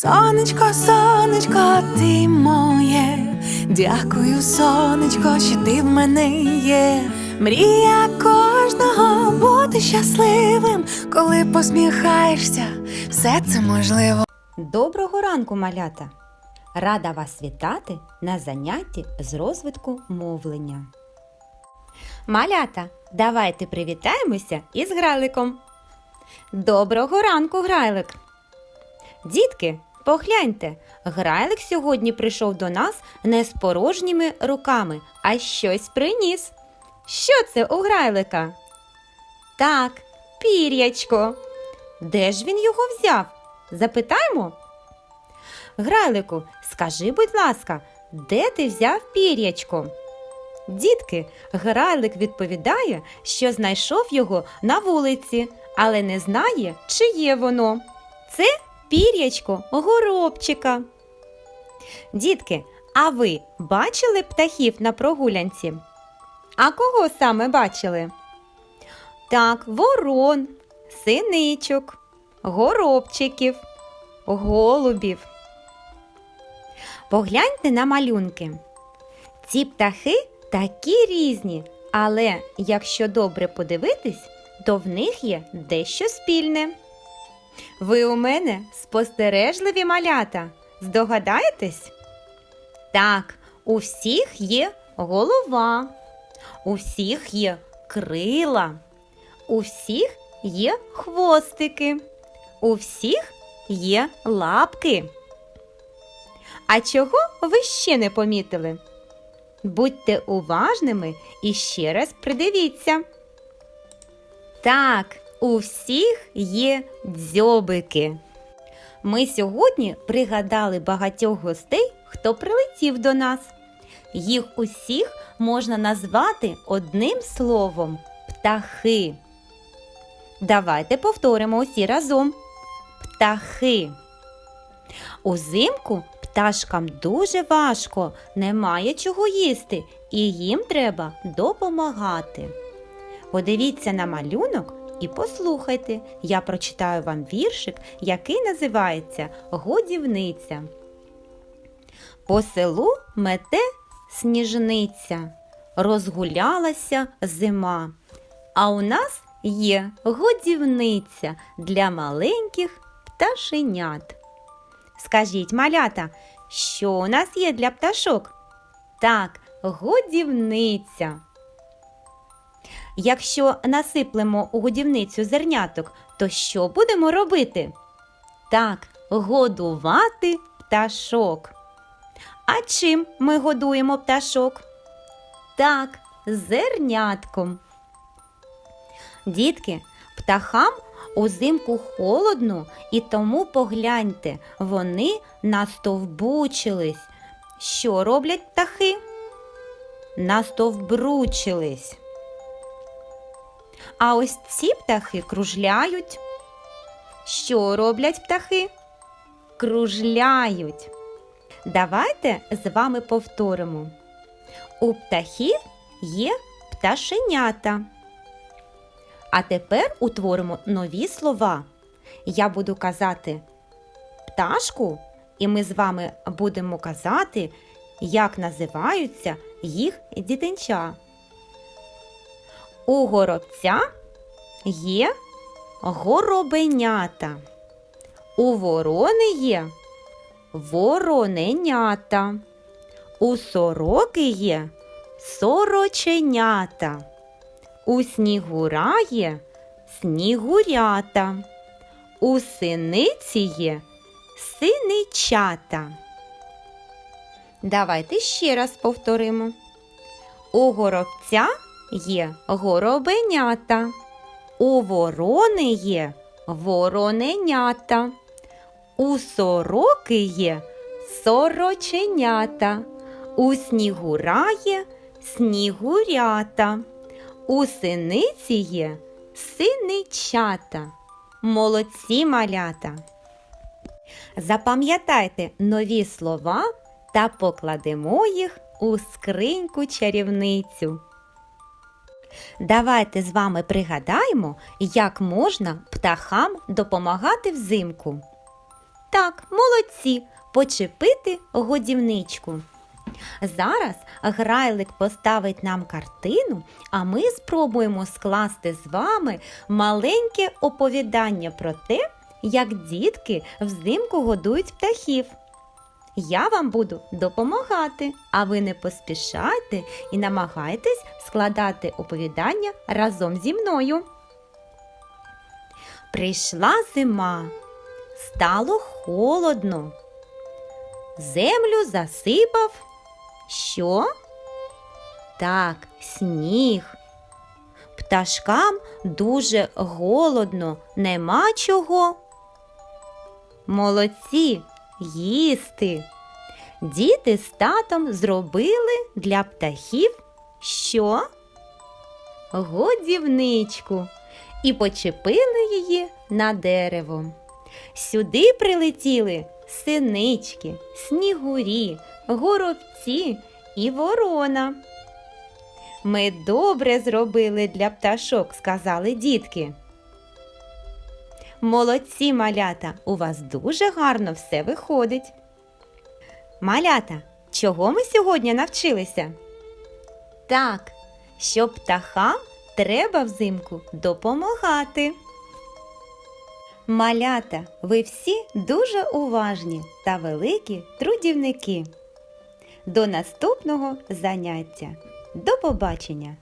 Сонечко, сонечко, ти моє. Дякую, сонечко, що ти в мене є. Мрія кожного бути щасливим, коли посміхаєшся, все це можливо. Доброго ранку, малята! Рада вас вітати на занятті з розвитку мовлення. Малята, давайте привітаємося із грайликом. Доброго ранку, грайлик! Дітки, погляньте, грайлик сьогодні прийшов до нас не з порожніми руками, а щось приніс. Що це у грайлика? Так, пір'ячко. Де ж він його взяв? Запитаємо. Грайлику, скажи, будь ласка, де ти взяв пір'ячко? Дітки, грайлик відповідає, що знайшов його на вулиці, але не знає, чи є воно. Це пір'ячко горобчика. Дітки, а ви бачили птахів на прогулянці? А кого саме бачили? Так, ворон, синичок, горобчиків, голубів. Погляньте на малюнки. Ці птахи такі різні, але якщо добре подивитись, то в них є дещо спільне. Ви у мене спостережливі малята. Здогадаєтесь? Так, у всіх є голова, у всіх є крила, у всіх є хвостики, у всіх є лапки. А чого ви ще не помітили? Будьте уважними і ще раз придивіться. Так, у всіх є дзьобики. Ми сьогодні пригадали багатьох гостей, хто прилетів до нас. Їх усіх можна назвати одним словом птахи. Давайте повторимо усі разом. Птахи. Узимку пташкам дуже важко, немає чого їсти, і їм треба допомагати. Подивіться на малюнок і послухайте. Я прочитаю вам віршик, який називається Годівниця. По селу мете сніжниця, розгулялася зима. А у нас є годівниця для маленьких пташенят. Скажіть, малята, що у нас є для пташок? Так, годівниця. Якщо насиплемо у годівницю зерняток, то що будемо робити? Так, годувати пташок. А чим ми годуємо пташок? Так, зернятком. Дітки, птахам узимку холодно, і тому погляньте, вони настовбучились. Що роблять птахи? Настовбручились. А ось ці птахи кружляють. Що роблять птахи? Кружляють. Давайте з вами повторимо. У птахів є пташенята. А тепер утворимо нові слова. Я буду казати пташку, і ми з вами будемо казати, як називаються їх дітинча. У горобця є горобенята. У ворони є вороненята. У сороки є сороченята. У снігура є снігурята. У синиці є синичата. Давайте ще раз повторимо. У горобця є горобенята. У ворони є вороненята. У сороки є сороченята. У снігура є снігурята. У синиці є синичата. Молодці малята. Запам'ятайте нові слова та покладемо їх у скриньку чарівницю. Давайте з вами пригадаємо, як можна птахам допомагати взимку. Так, молодці, почепити годівничку. Зараз грайлик поставить нам картину, а ми спробуємо скласти з вами маленьке оповідання про те, як дітки взимку годують птахів. Я вам буду допомагати, а ви не поспішайте і намагайтесь складати оповідання разом зі мною. Прийшла зима, стало холодно. Землю засипав. Що? Так, сніг. Пташкам дуже голодно, нема чого. Молодці, їсти. Діти з татом зробили для птахів що? Годівничку і почепили її на дерево. Сюди прилетіли синички, снігурі, горобці і ворона. Ми добре зробили для пташок, сказали дітки. Молодці, малята, у вас дуже гарно все виходить. Малята, чого ми сьогодні навчилися? Так, що птахам треба взимку допомагати. Малята, ви всі дуже уважні та великі трудівники. До наступного заняття. До побачення!